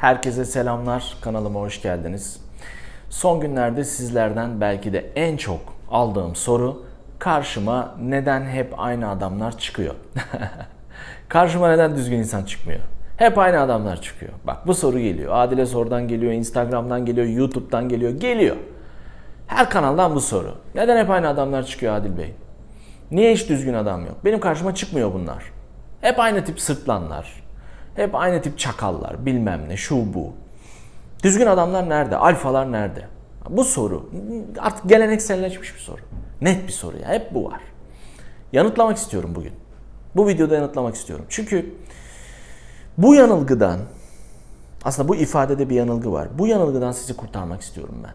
Herkese selamlar. Kanalıma hoş geldiniz. Son günlerde sizlerden belki de en çok aldığım soru karşıma neden hep aynı adamlar çıkıyor? karşıma neden düzgün insan çıkmıyor? Hep aynı adamlar çıkıyor. Bak bu soru geliyor. Adile Sor'dan geliyor, Instagram'dan geliyor, YouTube'dan geliyor. Geliyor. Her kanaldan bu soru. Neden hep aynı adamlar çıkıyor Adil Bey? Niye hiç düzgün adam yok? Benim karşıma çıkmıyor bunlar. Hep aynı tip sırtlanlar. Hep aynı tip çakallar, bilmem ne, şu bu. Düzgün adamlar nerede? Alfalar nerede? Bu soru artık gelenekselleşmiş bir soru. Net bir soru ya. Hep bu var. Yanıtlamak istiyorum bugün. Bu videoda yanıtlamak istiyorum. Çünkü bu yanılgıdan aslında bu ifadede bir yanılgı var. Bu yanılgıdan sizi kurtarmak istiyorum ben.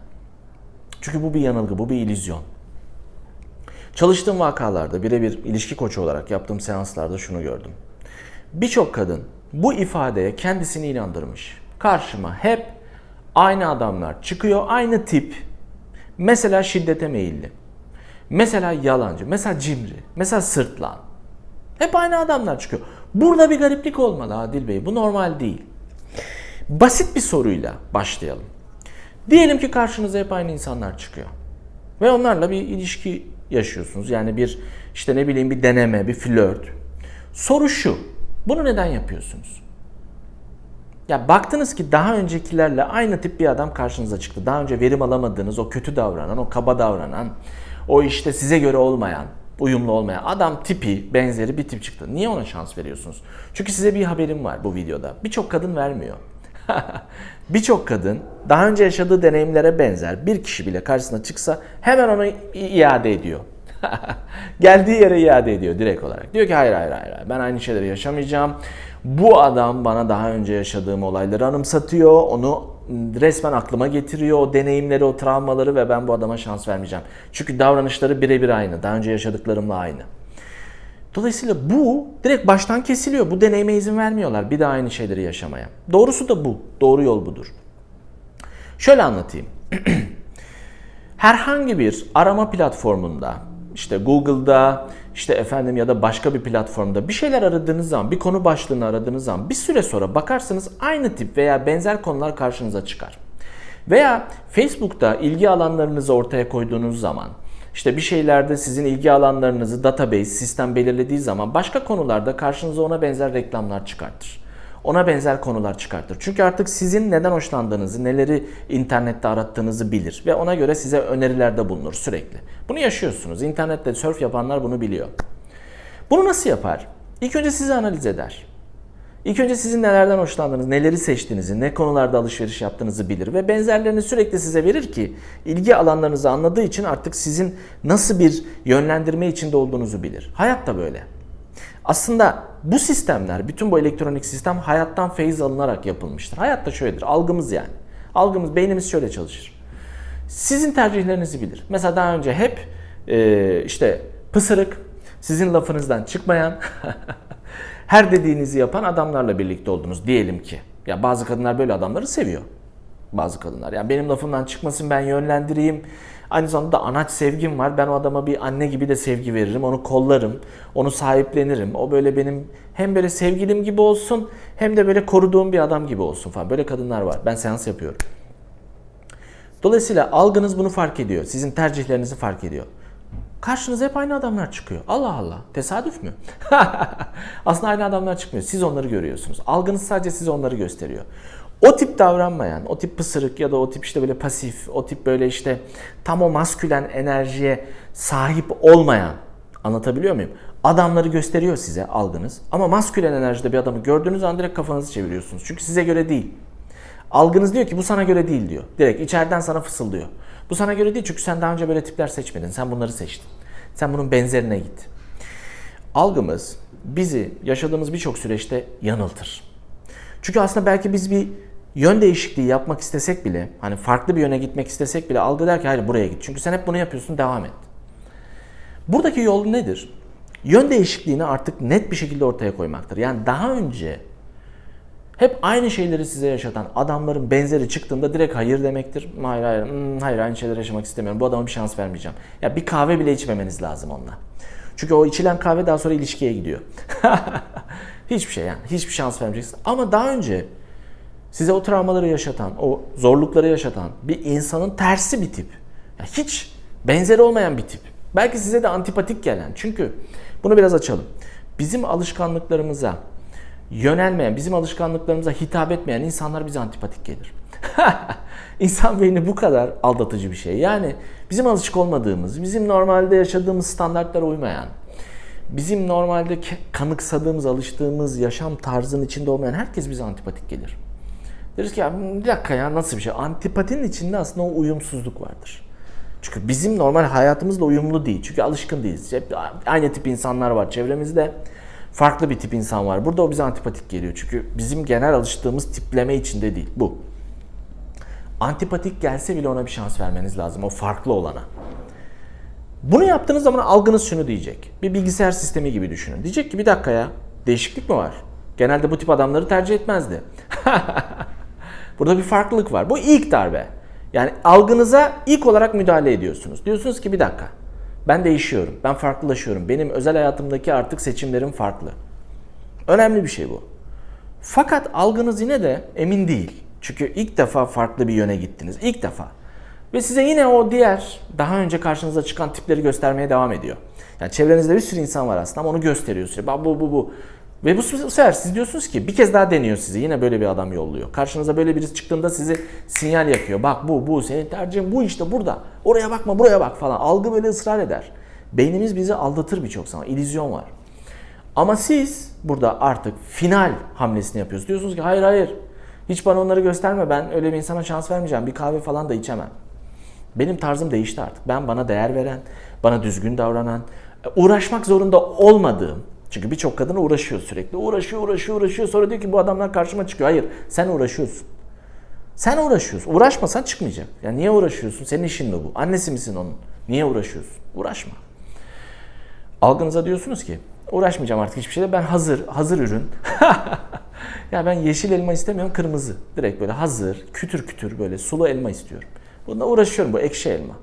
Çünkü bu bir yanılgı, bu bir illüzyon. Çalıştığım vakalarda birebir ilişki koçu olarak yaptığım seanslarda şunu gördüm. Birçok kadın bu ifadeye kendisini inandırmış. Karşıma hep aynı adamlar çıkıyor, aynı tip. Mesela şiddete meyilli. Mesela yalancı, mesela cimri, mesela sırtlan. Hep aynı adamlar çıkıyor. Burada bir gariplik olmalı Adil Bey. Bu normal değil. Basit bir soruyla başlayalım. Diyelim ki karşınıza hep aynı insanlar çıkıyor. Ve onlarla bir ilişki yaşıyorsunuz. Yani bir işte ne bileyim bir deneme, bir flört. Soru şu. Bunu neden yapıyorsunuz? Ya baktınız ki daha öncekilerle aynı tip bir adam karşınıza çıktı. Daha önce verim alamadığınız, o kötü davranan, o kaba davranan, o işte size göre olmayan, uyumlu olmayan adam tipi, benzeri bir tip çıktı. Niye ona şans veriyorsunuz? Çünkü size bir haberim var bu videoda. Birçok kadın vermiyor. Birçok kadın daha önce yaşadığı deneyimlere benzer bir kişi bile karşısına çıksa hemen onu iade ediyor. Geldiği yere iade ediyor direkt olarak. Diyor ki hayır hayır hayır ben aynı şeyleri yaşamayacağım. Bu adam bana daha önce yaşadığım olayları anımsatıyor. Onu resmen aklıma getiriyor. O deneyimleri, o travmaları ve ben bu adama şans vermeyeceğim. Çünkü davranışları birebir aynı. Daha önce yaşadıklarımla aynı. Dolayısıyla bu direkt baştan kesiliyor. Bu deneyime izin vermiyorlar bir daha aynı şeyleri yaşamaya. Doğrusu da bu. Doğru yol budur. Şöyle anlatayım. Herhangi bir arama platformunda, işte Google'da, işte efendim ya da başka bir platformda bir şeyler aradığınız zaman, bir konu başlığını aradığınız zaman bir süre sonra bakarsınız aynı tip veya benzer konular karşınıza çıkar. Veya Facebook'ta ilgi alanlarınızı ortaya koyduğunuz zaman işte bir şeylerde sizin ilgi alanlarınızı database, sistem belirlediği zaman başka konularda karşınıza ona benzer reklamlar çıkartır. Ona benzer konular çıkartır. Çünkü artık sizin neden hoşlandığınızı, neleri internette arattığınızı bilir ve ona göre size önerilerde bulunur sürekli. Bunu yaşıyorsunuz. İnternette surf yapanlar bunu biliyor. Bunu nasıl yapar? İlk önce sizi analiz eder. İlk önce sizin nelerden hoşlandığınız, neleri seçtiğinizi, ne konularda alışveriş yaptığınızı bilir ve benzerlerini sürekli size verir ki ilgi alanlarınızı anladığı için artık sizin nasıl bir yönlendirme içinde olduğunuzu bilir. Hayat da böyle. Aslında bu sistemler, bütün bu elektronik sistem hayattan feyiz alınarak yapılmıştır. Hayat da şöyledir, algımız yani. Algımız, beynimiz şöyle çalışır. Sizin tercihlerinizi bilir. Mesela daha önce hep e, işte pısırık, sizin lafınızdan çıkmayan, her dediğinizi yapan adamlarla birlikte oldunuz diyelim ki. Ya bazı kadınlar böyle adamları seviyor. Bazı kadınlar. Yani benim lafımdan çıkmasın ben yönlendireyim. Aynı zamanda anaç sevgim var. Ben o adama bir anne gibi de sevgi veririm. Onu kollarım. Onu sahiplenirim. O böyle benim hem böyle sevgilim gibi olsun hem de böyle koruduğum bir adam gibi olsun falan. Böyle kadınlar var. Ben seans yapıyorum. Dolayısıyla algınız bunu fark ediyor. Sizin tercihlerinizi fark ediyor. Karşınıza hep aynı adamlar çıkıyor. Allah Allah. Tesadüf mü? Aslında aynı adamlar çıkmıyor. Siz onları görüyorsunuz. Algınız sadece size onları gösteriyor. O tip davranmayan, o tip pısırık ya da o tip işte böyle pasif, o tip böyle işte tam o maskülen enerjiye sahip olmayan anlatabiliyor muyum? Adamları gösteriyor size algınız. Ama maskülen enerjide bir adamı gördüğünüz an direkt kafanızı çeviriyorsunuz. Çünkü size göre değil. Algınız diyor ki bu sana göre değil diyor. Direkt içeriden sana fısıldıyor. Bu sana göre değil çünkü sen daha önce böyle tipler seçmedin. Sen bunları seçtin. Sen bunun benzerine git. Algımız bizi yaşadığımız birçok süreçte yanıltır. Çünkü aslında belki biz bir yön değişikliği yapmak istesek bile, hani farklı bir yöne gitmek istesek bile algı der ki hayır buraya git. Çünkü sen hep bunu yapıyorsun devam et. Buradaki yol nedir? Yön değişikliğini artık net bir şekilde ortaya koymaktır. Yani daha önce hep aynı şeyleri size yaşatan adamların benzeri çıktığında direkt hayır demektir. Hayır hayır, hmm, hayır aynı şeyleri yaşamak istemiyorum. Bu adama bir şans vermeyeceğim. Ya bir kahve bile içmemeniz lazım onunla. Çünkü o içilen kahve daha sonra ilişkiye gidiyor. hiçbir şey yani. Hiçbir şans vermeyeceksin. Ama daha önce size o travmaları yaşatan, o zorlukları yaşatan bir insanın tersi bir tip. Ya hiç benzeri olmayan bir tip. Belki size de antipatik gelen. Çünkü bunu biraz açalım. Bizim alışkanlıklarımıza yönelmeyen, bizim alışkanlıklarımıza hitap etmeyen insanlar bize antipatik gelir. İnsan beyni bu kadar aldatıcı bir şey. Yani bizim alışık olmadığımız, bizim normalde yaşadığımız standartlara uymayan, bizim normalde kanıksadığımız, alıştığımız yaşam tarzının içinde olmayan herkes bize antipatik gelir. Deriz ki ya bir dakika ya nasıl bir şey? Antipatinin içinde aslında o uyumsuzluk vardır. Çünkü bizim normal hayatımızla uyumlu değil. Çünkü alışkın değiliz. Hep aynı tip insanlar var çevremizde. Farklı bir tip insan var. Burada o bize antipatik geliyor. Çünkü bizim genel alıştığımız tipleme içinde değil. Bu. Antipatik gelse bile ona bir şans vermeniz lazım. O farklı olana. Bunu yaptığınız zaman algınız şunu diyecek. Bir bilgisayar sistemi gibi düşünün. Diyecek ki bir dakika ya değişiklik mi var? Genelde bu tip adamları tercih etmezdi. Burada bir farklılık var. Bu ilk darbe. Yani algınıza ilk olarak müdahale ediyorsunuz. Diyorsunuz ki bir dakika. Ben değişiyorum. Ben farklılaşıyorum. Benim özel hayatımdaki artık seçimlerim farklı. Önemli bir şey bu. Fakat algınız yine de emin değil. Çünkü ilk defa farklı bir yöne gittiniz. İlk defa. Ve size yine o diğer daha önce karşınıza çıkan tipleri göstermeye devam ediyor. Yani çevrenizde bir sürü insan var aslında ama onu gösteriyor sürekli. Bu bu bu. Ve bu sefer siz diyorsunuz ki bir kez daha deniyor sizi. Yine böyle bir adam yolluyor. Karşınıza böyle birisi çıktığında sizi sinyal yakıyor. Bak bu bu senin tercihin bu işte burada. Oraya bakma buraya bak falan. Algı böyle ısrar eder. Beynimiz bizi aldatır birçok zaman. İllüzyon var. Ama siz burada artık final hamlesini yapıyorsunuz. Diyorsunuz ki hayır hayır hiç bana onları gösterme ben öyle bir insana şans vermeyeceğim. Bir kahve falan da içemem. Benim tarzım değişti artık. Ben bana değer veren, bana düzgün davranan, uğraşmak zorunda olmadığım, çünkü birçok kadın uğraşıyor sürekli. Uğraşıyor, uğraşıyor, uğraşıyor. Sonra diyor ki bu adamlar karşıma çıkıyor. Hayır, sen uğraşıyorsun. Sen uğraşıyorsun. Uğraşmasan çıkmayacak. Ya niye uğraşıyorsun? Senin işin mi bu? Annesi misin onun? Niye uğraşıyorsun? Uğraşma. Algınıza diyorsunuz ki uğraşmayacağım artık hiçbir şeyle. Ben hazır, hazır ürün. ya ben yeşil elma istemiyorum, kırmızı. Direkt böyle hazır, kütür kütür böyle sulu elma istiyorum. Bunda uğraşıyorum bu ekşi elma.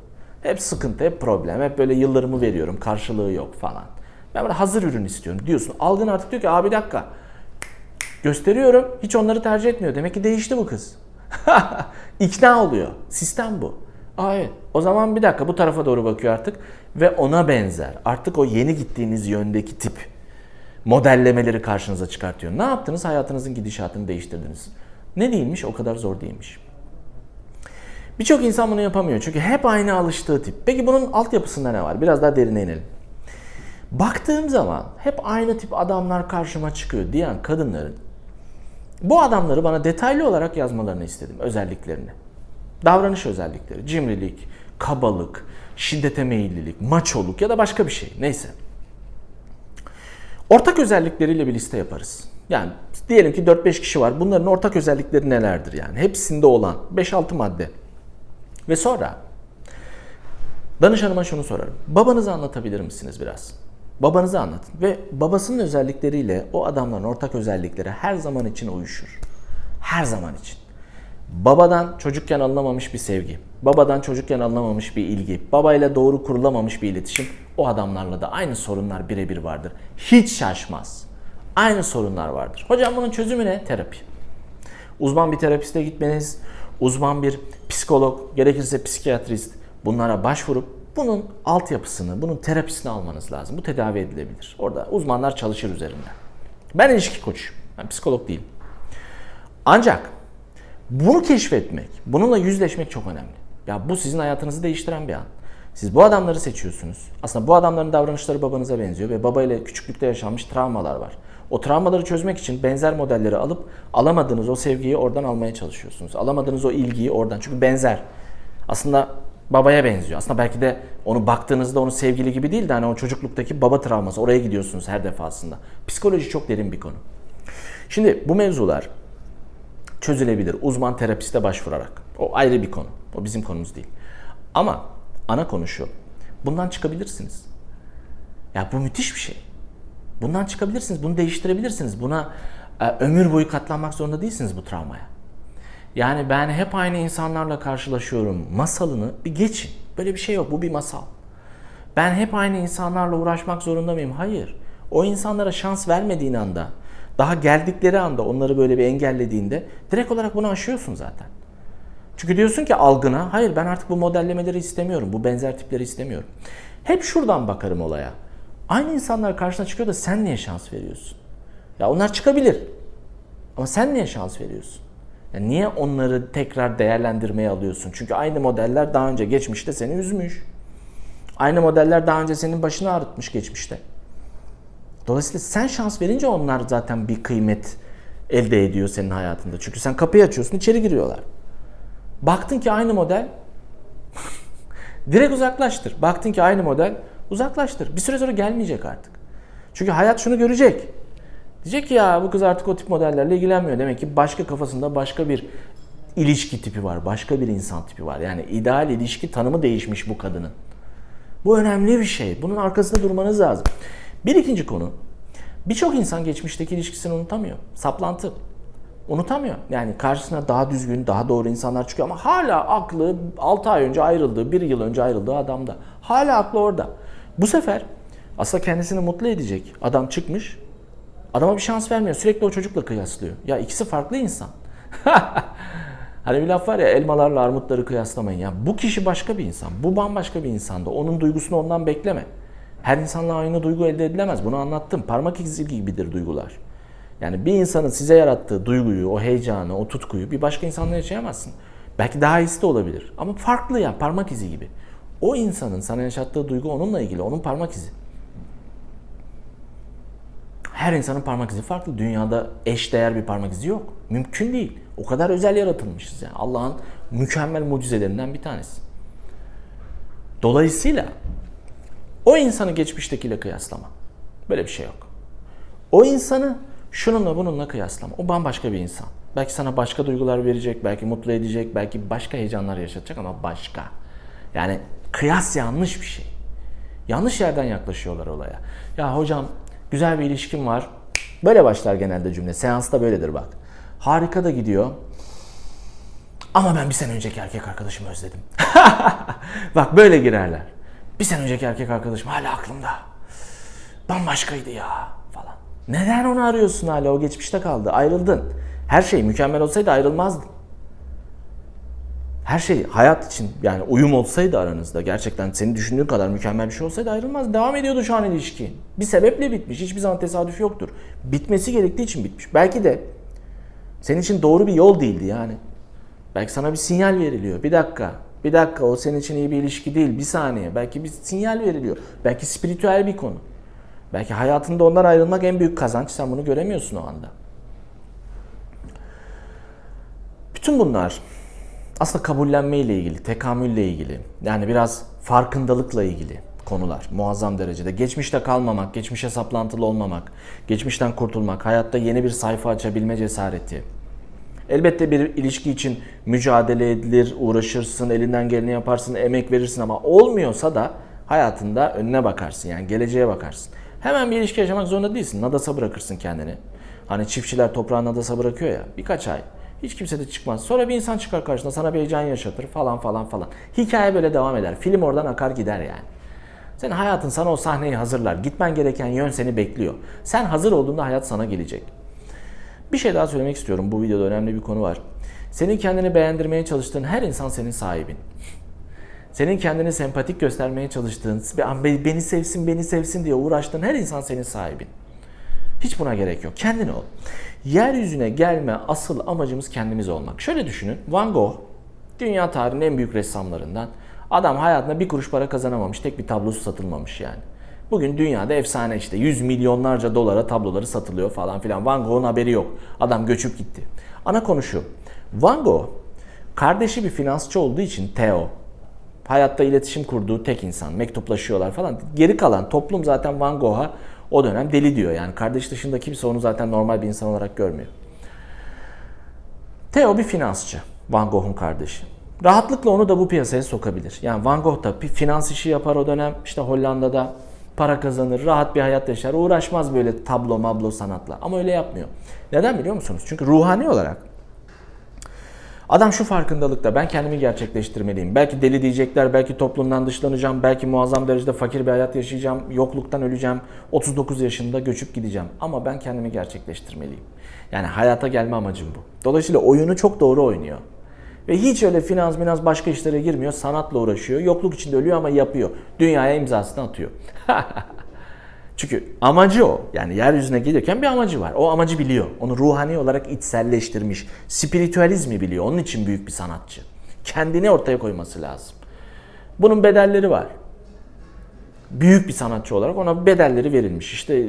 Hep sıkıntı, hep problem. Hep böyle yıllarımı veriyorum, karşılığı yok falan. Ben böyle hazır ürün istiyorum diyorsun. Algın artık diyor ki abi bir dakika. Gösteriyorum. Hiç onları tercih etmiyor. Demek ki değişti bu kız. İkna oluyor. Sistem bu. Aa evet. O zaman bir dakika bu tarafa doğru bakıyor artık. Ve ona benzer. Artık o yeni gittiğiniz yöndeki tip modellemeleri karşınıza çıkartıyor. Ne yaptınız? Hayatınızın gidişatını değiştirdiniz. Ne değilmiş? O kadar zor değilmiş. Birçok insan bunu yapamıyor. Çünkü hep aynı alıştığı tip. Peki bunun altyapısında ne var? Biraz daha derine inelim. Baktığım zaman hep aynı tip adamlar karşıma çıkıyor diyen kadınların bu adamları bana detaylı olarak yazmalarını istedim özelliklerini. Davranış özellikleri, cimrilik, kabalık, şiddete meyillilik, maçoluk ya da başka bir şey neyse. Ortak özellikleriyle bir liste yaparız. Yani diyelim ki 4-5 kişi var. Bunların ortak özellikleri nelerdir yani? Hepsinde olan 5-6 madde. Ve sonra danışanıma şunu sorarım. Babanızı anlatabilir misiniz biraz? Babanızı anlatın ve babasının özellikleriyle o adamların ortak özellikleri her zaman için uyuşur. Her zaman için. Babadan çocukken alınamamış bir sevgi, babadan çocukken alınamamış bir ilgi, babayla doğru kurulamamış bir iletişim o adamlarla da aynı sorunlar birebir vardır. Hiç şaşmaz. Aynı sorunlar vardır. Hocam bunun çözümü ne? Terapi. Uzman bir terapiste gitmeniz, uzman bir psikolog, gerekirse psikiyatrist bunlara başvurup bunun altyapısını, bunun terapisini almanız lazım. Bu tedavi edilebilir. Orada uzmanlar çalışır üzerinde. Ben ilişki koçuyum. Ben psikolog değilim. Ancak bunu keşfetmek, bununla yüzleşmek çok önemli. Ya bu sizin hayatınızı değiştiren bir an. Siz bu adamları seçiyorsunuz. Aslında bu adamların davranışları babanıza benziyor ve babayla küçüklükte yaşanmış travmalar var. O travmaları çözmek için benzer modelleri alıp alamadığınız o sevgiyi oradan almaya çalışıyorsunuz. Alamadığınız o ilgiyi oradan. Çünkü benzer. Aslında babaya benziyor. Aslında belki de onu baktığınızda onu sevgili gibi değil de hani o çocukluktaki baba travması. Oraya gidiyorsunuz her defasında. Psikoloji çok derin bir konu. Şimdi bu mevzular çözülebilir uzman terapiste başvurarak. O ayrı bir konu. O bizim konumuz değil. Ama ana konu şu. Bundan çıkabilirsiniz. Ya bu müthiş bir şey. Bundan çıkabilirsiniz. Bunu değiştirebilirsiniz. Buna e, ömür boyu katlanmak zorunda değilsiniz bu travmaya. Yani ben hep aynı insanlarla karşılaşıyorum. Masalını bir geçin. Böyle bir şey yok. Bu bir masal. Ben hep aynı insanlarla uğraşmak zorunda mıyım? Hayır. O insanlara şans vermediğin anda Daha geldikleri anda onları böyle bir engellediğinde direkt olarak bunu aşıyorsun zaten. Çünkü diyorsun ki algına hayır ben artık bu modellemeleri istemiyorum. Bu benzer tipleri istemiyorum. Hep şuradan bakarım olaya. Aynı insanlar karşına çıkıyor da sen niye şans veriyorsun? Ya onlar çıkabilir. Ama sen niye şans veriyorsun? Ya niye onları tekrar değerlendirmeye alıyorsun? Çünkü aynı modeller daha önce geçmişte seni üzmüş. Aynı modeller daha önce senin başını ağrıtmış geçmişte. Dolayısıyla sen şans verince onlar zaten bir kıymet elde ediyor senin hayatında. Çünkü sen kapıyı açıyorsun, içeri giriyorlar. Baktın ki aynı model direkt uzaklaştır. Baktın ki aynı model uzaklaştır. Bir süre sonra gelmeyecek artık. Çünkü hayat şunu görecek. Diyecek ki ya bu kız artık o tip modellerle ilgilenmiyor. Demek ki başka kafasında başka bir ilişki tipi var. Başka bir insan tipi var. Yani ideal ilişki tanımı değişmiş bu kadının. Bu önemli bir şey. Bunun arkasında durmanız lazım. Bir ikinci konu. Birçok insan geçmişteki ilişkisini unutamıyor. Saplantı. Unutamıyor. Yani karşısına daha düzgün, daha doğru insanlar çıkıyor ama hala aklı 6 ay önce ayrıldığı, 1 yıl önce ayrıldığı adamda. Hala aklı orada. Bu sefer aslında kendisini mutlu edecek adam çıkmış. Adama bir şans vermiyor. Sürekli o çocukla kıyaslıyor. Ya ikisi farklı insan. hani bir laf var ya elmalarla armutları kıyaslamayın. Ya bu kişi başka bir insan. Bu bambaşka bir insanda. Onun duygusunu ondan bekleme. Her insanla aynı duygu elde edilemez. Bunu anlattım. Parmak izi gibidir duygular. Yani bir insanın size yarattığı duyguyu, o heyecanı, o tutkuyu bir başka insanla yaşayamazsın. Belki daha iyisi de olabilir. Ama farklı ya, parmak izi gibi. O insanın sana yaşattığı duygu onunla ilgili, onun parmak izi. Her insanın parmak izi farklı. Dünyada eş değer bir parmak izi yok. Mümkün değil. O kadar özel yaratılmışız yani. Allah'ın mükemmel mucizelerinden bir tanesi. Dolayısıyla o insanı geçmiştekiyle kıyaslama. Böyle bir şey yok. O insanı şununla bununla kıyaslama. O bambaşka bir insan. Belki sana başka duygular verecek, belki mutlu edecek, belki başka heyecanlar yaşatacak ama başka. Yani kıyas yanlış bir şey. Yanlış yerden yaklaşıyorlar olaya. Ya hocam güzel bir ilişkim var. Böyle başlar genelde cümle. Seansta böyledir bak. Harika da gidiyor. Ama ben bir sene önceki erkek arkadaşımı özledim. bak böyle girerler. Bir sene önceki erkek arkadaşım hala aklımda. Bambaşkaydı ya falan. Neden onu arıyorsun hala? O geçmişte kaldı. Ayrıldın. Her şey mükemmel olsaydı ayrılmazdın. Her şey hayat için yani uyum olsaydı aranızda gerçekten senin düşündüğün kadar mükemmel bir şey olsaydı ayrılmaz. Devam ediyordu şu an ilişki. Bir sebeple bitmiş. Hiçbir zaman tesadüf yoktur. Bitmesi gerektiği için bitmiş. Belki de senin için doğru bir yol değildi yani. Belki sana bir sinyal veriliyor. Bir dakika. Bir dakika o senin için iyi bir ilişki değil. Bir saniye. Belki bir sinyal veriliyor. Belki spiritüel bir konu. Belki hayatında ondan ayrılmak en büyük kazanç. Sen bunu göremiyorsun o anda. Bütün bunlar aslında kabullenme ile ilgili, tekamülle ilgili. Yani biraz farkındalıkla ilgili konular muazzam derecede. Geçmişte kalmamak, geçmişe saplantılı olmamak, geçmişten kurtulmak, hayatta yeni bir sayfa açabilme cesareti. Elbette bir ilişki için mücadele edilir, uğraşırsın, elinden geleni yaparsın, emek verirsin ama olmuyorsa da hayatında önüne bakarsın yani geleceğe bakarsın. Hemen bir ilişki yaşamak zorunda değilsin. Nadasa bırakırsın kendini. Hani çiftçiler toprağı nadasa bırakıyor ya birkaç ay. Hiç kimse de çıkmaz. Sonra bir insan çıkar karşına sana bir heyecan yaşatır falan falan falan. Hikaye böyle devam eder. Film oradan akar gider yani. Senin hayatın sana o sahneyi hazırlar. Gitmen gereken yön seni bekliyor. Sen hazır olduğunda hayat sana gelecek. Bir şey daha söylemek istiyorum. Bu videoda önemli bir konu var. Senin kendini beğendirmeye çalıştığın her insan senin sahibin. Senin kendini sempatik göstermeye çalıştığın, beni sevsin, beni sevsin diye uğraştığın her insan senin sahibin. Hiç buna gerek yok. Kendin ol. Yeryüzüne gelme asıl amacımız kendimiz olmak. Şöyle düşünün. Van Gogh dünya tarihinin en büyük ressamlarından. Adam hayatında bir kuruş para kazanamamış. Tek bir tablosu satılmamış yani. Bugün dünyada efsane işte. Yüz milyonlarca dolara tabloları satılıyor falan filan. Van Gogh'un haberi yok. Adam göçüp gitti. Ana konu şu. Van Gogh kardeşi bir finansçı olduğu için Theo hayatta iletişim kurduğu tek insan. Mektuplaşıyorlar falan. Geri kalan toplum zaten Van Gogh'a o dönem deli diyor. Yani kardeş dışında kimse onu zaten normal bir insan olarak görmüyor. Theo bir finansçı. Van Gogh'un kardeşi. Rahatlıkla onu da bu piyasaya sokabilir. Yani Van Gogh da finans işi yapar o dönem. İşte Hollanda'da para kazanır, rahat bir hayat yaşar. Uğraşmaz böyle tablo mablo sanatla. Ama öyle yapmıyor. Neden biliyor musunuz? Çünkü ruhani olarak Adam şu farkındalıkta ben kendimi gerçekleştirmeliyim. Belki deli diyecekler, belki toplumdan dışlanacağım, belki muazzam derecede fakir bir hayat yaşayacağım, yokluktan öleceğim, 39 yaşında göçüp gideceğim. Ama ben kendimi gerçekleştirmeliyim. Yani hayata gelme amacım bu. Dolayısıyla oyunu çok doğru oynuyor. Ve hiç öyle finans minans başka işlere girmiyor, sanatla uğraşıyor. Yokluk içinde ölüyor ama yapıyor. Dünyaya imzasını atıyor. Çünkü amacı o. Yani yeryüzüne gelirken bir amacı var. O amacı biliyor. Onu ruhani olarak içselleştirmiş. Spiritüalizmi biliyor. Onun için büyük bir sanatçı. Kendini ortaya koyması lazım. Bunun bedelleri var. Büyük bir sanatçı olarak ona bedelleri verilmiş. İşte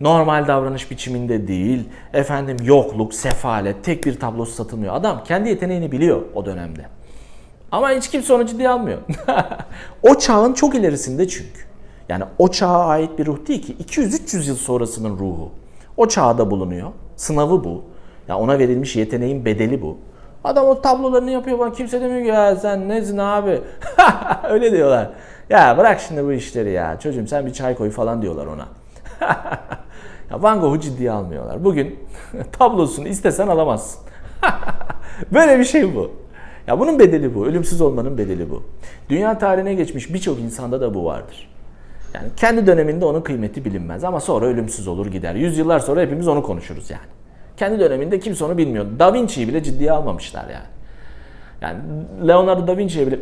normal davranış biçiminde değil, efendim yokluk, sefalet, tek bir tablosu satılmıyor. Adam kendi yeteneğini biliyor o dönemde. Ama hiç kimse onu ciddiye almıyor. o çağın çok ilerisinde çünkü. Yani o çağa ait bir ruh değil ki 200-300 yıl sonrasının ruhu. O çağda bulunuyor. Sınavı bu. Ya ona verilmiş yeteneğin bedeli bu. Adam o tablolarını yapıyor bana kimse demiyor ki ya sen nesin abi? Öyle diyorlar. Ya bırak şimdi bu işleri ya. Çocuğum sen bir çay koy falan diyorlar ona. ya Van Gogh'u ciddiye almıyorlar. Bugün tablosunu istesen alamazsın. Böyle bir şey bu. Ya bunun bedeli bu. Ölümsüz olmanın bedeli bu. Dünya tarihine geçmiş birçok insanda da bu vardır. Yani kendi döneminde onun kıymeti bilinmez ama sonra ölümsüz olur gider. Yüzyıllar sonra hepimiz onu konuşuruz yani. Kendi döneminde kimse onu bilmiyor. Da Vinci'yi bile ciddiye almamışlar yani. Yani Leonardo da Vinci'ye bile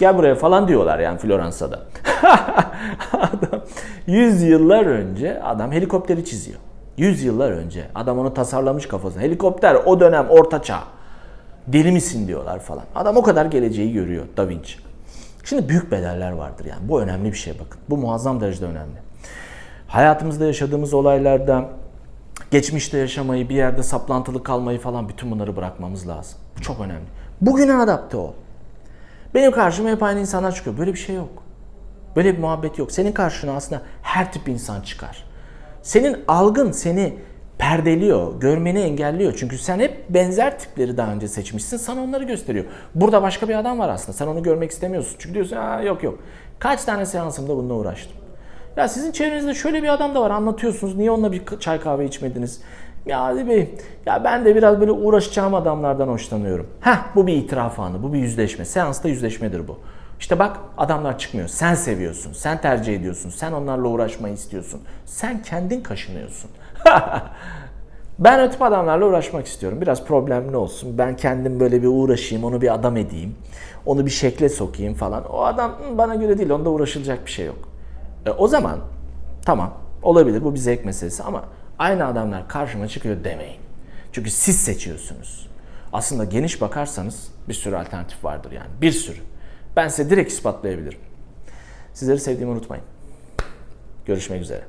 gel buraya falan diyorlar yani Floransa'da. adam 100 yıllar önce adam helikopteri çiziyor. 100 yıllar önce adam onu tasarlamış kafasına. Helikopter o dönem orta çağ. Deli misin diyorlar falan. Adam o kadar geleceği görüyor Da Vinci. Şimdi büyük bedeller vardır yani. Bu önemli bir şey bakın. Bu muazzam derecede önemli. Hayatımızda yaşadığımız olaylarda geçmişte yaşamayı, bir yerde saplantılı kalmayı falan bütün bunları bırakmamız lazım. Bu çok önemli. Bugüne adapte ol. Benim karşıma hep aynı insanlar çıkıyor. Böyle bir şey yok. Böyle bir muhabbet yok. Senin karşına aslında her tip insan çıkar. Senin algın seni perdeliyor, görmeni engelliyor. Çünkü sen hep benzer tipleri daha önce seçmişsin. Sana onları gösteriyor. Burada başka bir adam var aslında. Sen onu görmek istemiyorsun. Çünkü diyorsun Aa, yok yok. Kaç tane seansımda bununla uğraştım. Ya sizin çevrenizde şöyle bir adam da var anlatıyorsunuz. Niye onunla bir çay kahve içmediniz? Ya Ali Bey, ya ben de biraz böyle uğraşacağım adamlardan hoşlanıyorum. Heh, bu bir itiraf anı, bu bir yüzleşme. Seansta yüzleşmedir bu. İşte bak adamlar çıkmıyor. Sen seviyorsun, sen tercih ediyorsun, sen onlarla uğraşmayı istiyorsun. Sen kendin kaşınıyorsun. ben o tip adamlarla uğraşmak istiyorum. Biraz problemli olsun. Ben kendim böyle bir uğraşayım, onu bir adam edeyim. Onu bir şekle sokayım falan. O adam "Hı, bana göre değil, onda uğraşılacak bir şey yok. E, o zaman tamam olabilir bu bir zevk meselesi ama aynı adamlar karşıma çıkıyor demeyin. Çünkü siz seçiyorsunuz. Aslında geniş bakarsanız bir sürü alternatif vardır yani bir sürü. Ben size direkt ispatlayabilirim. Sizleri sevdiğimi unutmayın. Görüşmek üzere.